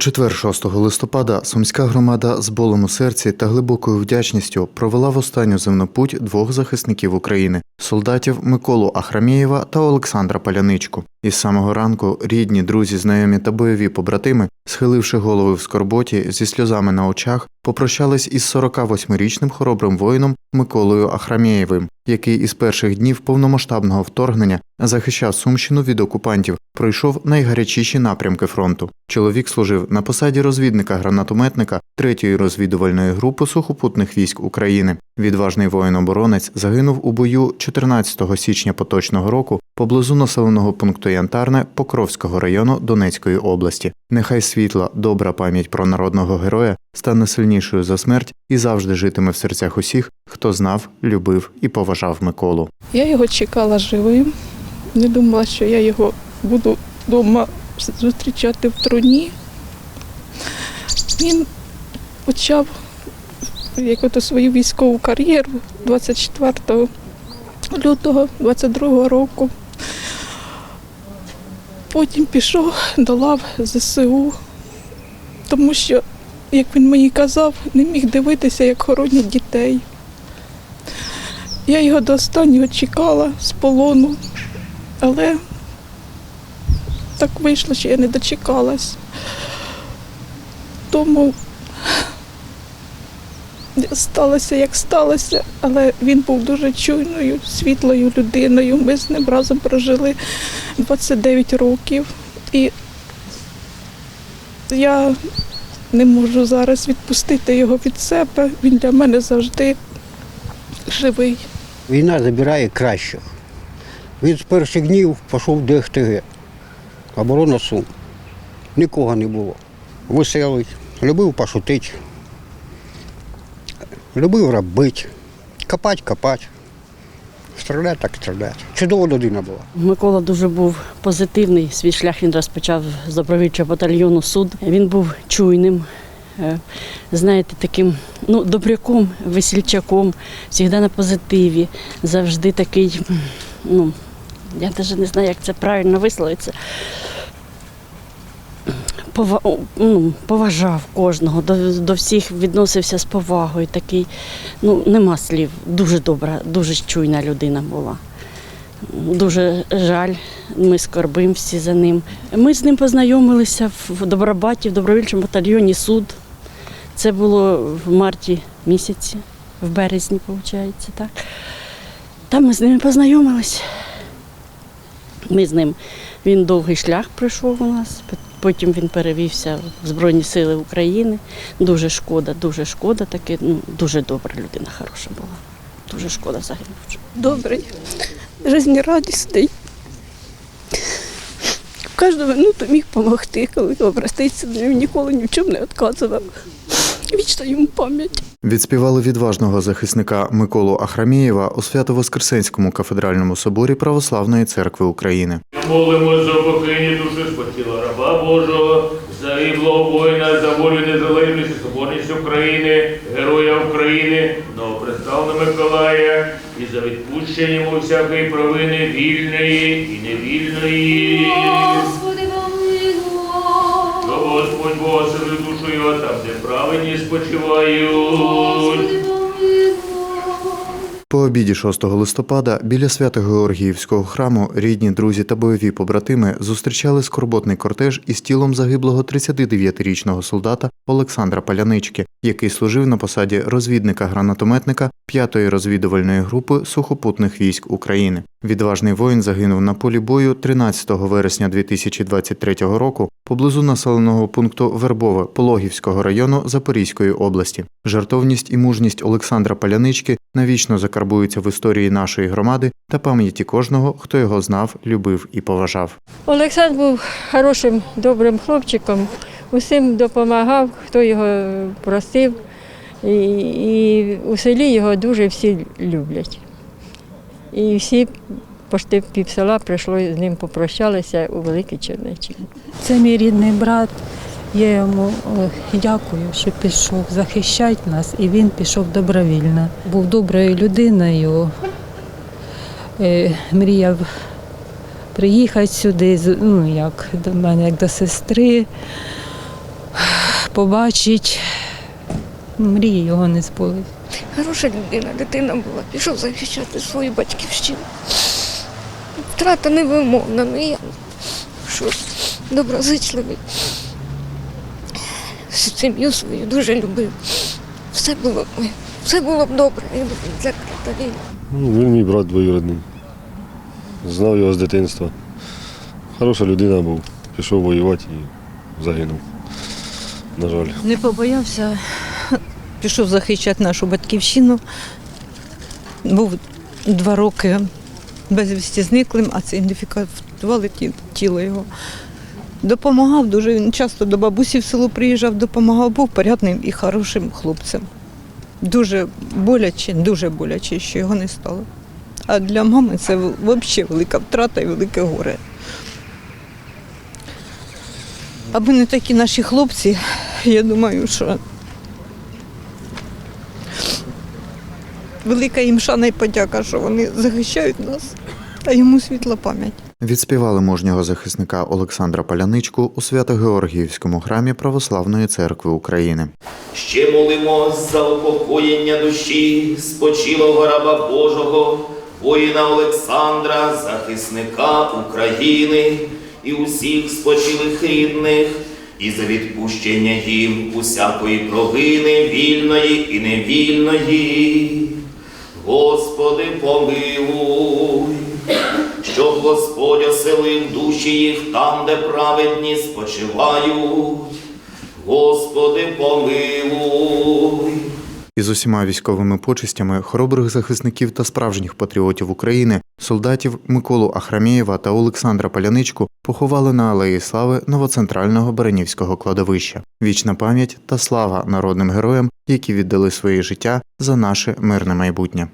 Четвер 6 листопада сумська громада з болем у серці та глибокою вдячністю провела в останню земну путь двох захисників України солдатів Миколу Ахрамєєва та Олександра Паляничку. Із самого ранку рідні, друзі, знайомі та бойові побратими, схиливши голови в скорботі зі сльозами на очах, попрощались із 48-річним хоробрим воїном Миколою Ахрамєєвим, який із перших днів повномасштабного вторгнення захищав Сумщину від окупантів, пройшов найгарячіші напрямки фронту. Чоловік служив на посаді розвідника-гранатометника 3-ї розвідувальної групи сухопутних військ України. Відважний воїн-оборонець загинув у бою 14 січня поточного року поблизу населеного пункту Янтарне Покровського району Донецької області. Нехай світла, добра пам'ять про народного героя стане сильнішою за смерть і завжди житиме в серцях усіх, хто знав, любив і поважав Миколу. Я його чекала живим. Не думала, що я його буду вдома зустрічати в труні. Він почав як ото свою військову кар'єру 24 лютого 22 року. Потім пішов до лав ЗСУ, тому що, як він мені казав, не міг дивитися, як хоронять дітей. Я його до останнього чекала з полону, але так вийшло, що я не дочекалась. Тому сталося, як сталося, але він був дуже чуйною, світлою людиною. Ми з ним разом прожили 29 років. І я не можу зараз відпустити його від себе. Він для мене завжди живий. Війна забирає кращих. Він з перших днів пішов в ДХТГ. Оборона Сум. Нікого не було. Веселий, любив пошутити, любив робити, копати, копати. Стріляти так стріляти. Чудова людина була. Микола дуже був позитивний. Свій шлях він розпочав з добровільчого батальйону суд. Він був чуйним, е, знаєте, таким ну, добряком, весільчаком, завжди на позитиві, завжди такий, ну, я навіть не знаю, як це правильно висловиться. Пова, ну, поважав кожного, до, до всіх відносився з повагою. Такий, ну, нема слів. Дуже добра, дуже чуйна людина була. Дуже жаль, ми скорбимо всі за ним. Ми з ним познайомилися в Добробаті, в добровільчому батальйоні суд. Це було в марті місяці, в березні, виходить, так. Там ми з ними познайомилися. Ми з ним, він довгий шлях пройшов у нас, потім він перевівся в Збройні Сили України. Дуже шкода, дуже шкода, таки, ну, дуже добра людина, хороша була. Дуже шкода загинув. добрий, жизнерадісний. Кожну минуту міг допомогти, коли обратитися до нього, ніколи ні в чому не відказував. Вічна йому пам'ять. Відспівали відважного захисника Миколу Ахрамєєва у Свято-Воскресенському кафедральному соборі Православної церкви України. Молимо за покинні душі спотіла раба Божого, загиблого воїна за волю незалежність і соборність України, героя України, новопредставного Миколая і за відпущення йому всякої провини вільної і невільної. Господь оселив душу його там, де праведні спочивають. По обіді 6 листопада біля Свято-Георгіївського храму рідні, друзі та бойові побратими зустрічали скорботний кортеж із тілом загиблого 39-річного солдата Олександра Палянички, який служив на посаді розвідника-гранатометника 5-ї розвідувальної групи сухопутних військ України. Відважний воїн загинув на полі бою 13 вересня 2023 року поблизу населеного пункту Вербове Пологівського району Запорізької області. Жартовність і мужність Олександра Палянички навічно закарбуються в історії нашої громади та пам'яті кожного, хто його знав, любив і поважав. Олександр був хорошим, добрим хлопчиком, усім допомагав, хто його просив. І, і у селі його дуже всі люблять. І всі пошти пів села прийшло з ним попрощалися у Великій Чернечі. Це мій рідний брат. Я йому е, дякую, що пішов захищати нас, і він пішов добровільно. Був доброю людиною, е, мріяв приїхати сюди, ну як до мене, як до сестри. побачити. Мрії його не збулись. Хороша людина, дитина була, пішов захищати свою батьківщину. Втрата невимовна, ну я що доброзичливий. Сім'ю свою дуже любив. Все було, все було б добре, якби не закрита. Ну, Він мій брат двоюрідний. Знав його з дитинства. Хороша людина був. Пішов воювати і загинув. На жаль. Не побоявся, пішов захищати нашу батьківщину. Був два роки безвісті зниклим, а це ідентифікували ті- тіло його. Допомагав дуже, він часто до бабусі в село приїжджав, допомагав, був порядним і хорошим хлопцем. Дуже боляче, дуже боляче, що його не стало. А для мами це взагалі велика втрата і велике горе. Аби не такі наші хлопці, я думаю, що велика їм шана і подяка, що вони захищають нас, а йому світла пам'ять. Відспівали мужнього захисника Олександра Паляничку у Свято-Георгіївському храмі Православної церкви України. Ще молимось за упокоєння душі спочилого раба Божого, воїна Олександра, захисника України і усіх спочилих рідних, і за відпущення їм усякої провини вільної і невільної. Господи, помилуй, щоб Господь оселив душі їх там, де праведні спочивають. Господи, помилуй. Усіма військовими почестями хоробрих захисників та справжніх патріотів України, солдатів Миколу Ахрамєєва та Олександра Паляничку поховали на Алеї Слави новоцентрального Баранівського кладовища. Вічна пам'ять та слава народним героям, які віддали своє життя за наше мирне майбутнє.